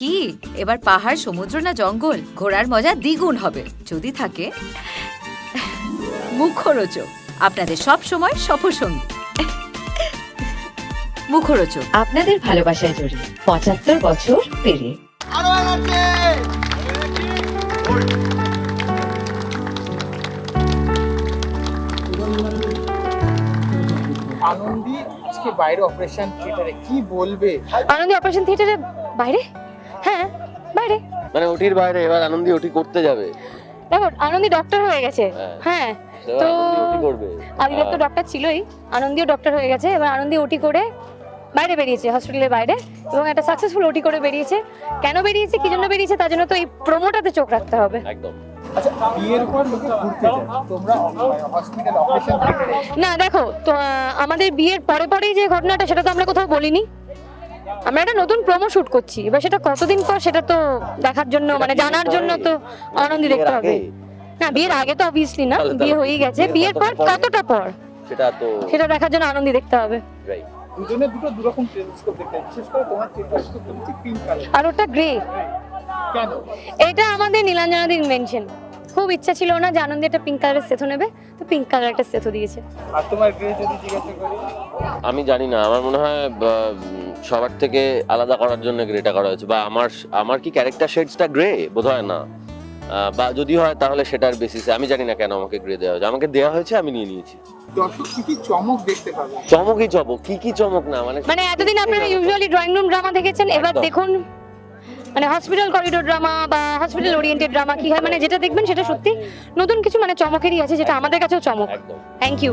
কি? এবার পাহাড় সমুদ্র না জঙ্গল? ঘোরার মজা দ্বিগুণ হবে। যদি থাকে মুখরোচক। আপনাদের সব সময় সফরসঙ্গী মুখরোচক। আপনাদের ভালোবাসায় জড়িয়ে পঁচাত্তর বছর পেরিয়ে। আনন্দি আজকে বাইরে অপারেশন থিয়েটারে কি বলবে? আনন্দ অপারেশন থিয়েটারে বাইরে? হ্যাঁ বাইরে। মানে ওটির বাইরে এবার আনন্দি ওটি করতে যাবে। দেখো আনন্দি ডক্টর হয়ে গেছে। হ্যাঁ। হ্যাঁ তো- আদিদের তো হ্যাঁ। ডক্টর ছিলই আনন্দিও ডক্টর হয়ে গেছে এবার আনন্দি ওটি করে বাইরে বেরিয়েছে হসপিটালের বাইরে এবং একটা সাকসেসফুল ওটি করে বেরিয়েছে। কেন বেরিয়েছে কি জন্য বেরিয়েছে তার জন্য তো এই প্রোমোটাতে চোখ রাখতে হবে। একদম। আচ্ছা বিয়ের পর লোকে ঘুরতে যায় তোমরা হসপিটাল অপারেশন থিয়েটারে না দেখো তো আমাদের বিয়ের পরে পরেই যে ঘটনাটা সেটা তো আমরা কোথাও বলিনি। আমরা একটা নতুন প্রোমো শুট করছি। এবার সেটা কতদিন পর সেটা তো দেখার জন্য মানে জানার জন্য তো আনন্দি বিয়ের দেখতে হবে। না বিয়ের আগে তো অবভিয়াসলি না বিয়ে তাহলে হয়ে গেছে। বিয়ের পর কতটা পর? সেটা তো সেটা দেখার জন্য আনন্দি দেখতে হবে. দুজনে দুটো দুরকম টেলিস্কোপ দেখতে। বিশেষ করে তোমার টেলিস্কোপ হচ্ছে পিঙ্ক কালার আর ওটা গ্রে কেন? এটা আমাদের নীলাঞ্জনাদির ইনভেনশন খুব ইচ্ছা ছিল না যে আনন্দে একটা পিঙ্ক কালারের সেথো নেবে তো পিঙ্ক কালার একটা সেথো দিয়েছে। আর তোমার গ্রে যদি জিজ্ঞাসা করি? আমি জানি না আমার মনে হয় সবার থেকে আলাদা করার জন্য গ্রেটা করা হয়েছে বা আমার আমার কি ক্যারেক্টার শেডসটা গ্রে বোধহয় না। বা যদি হয় তাহলে সেটার বেসিসে আমি জানি না কেন আমাকে গ্রে দেওয়া হয়েছে। আমাকে দেওয়া হয়েছে আমি নিয়ে নিয়েছি। কি কি চমক দেখতে পাবে? চমকই চমক কি কি চমক না মানে মানে এতদিন আপনারা ইউজুয়ালি ড্রয়িং রুম ড্রামা দেখেছেন এবার দেখুন মানে হসপিটাল করিডোর ড্রামা বা হসপিটাল ওরিয়েন্টেড ড্রামা কি হয়? মানে যেটা দেখবেন সেটা সত্যি নতুন কিছু মানে চমকেরই আছে যেটা আমাদের কাছেও চমক। Thank you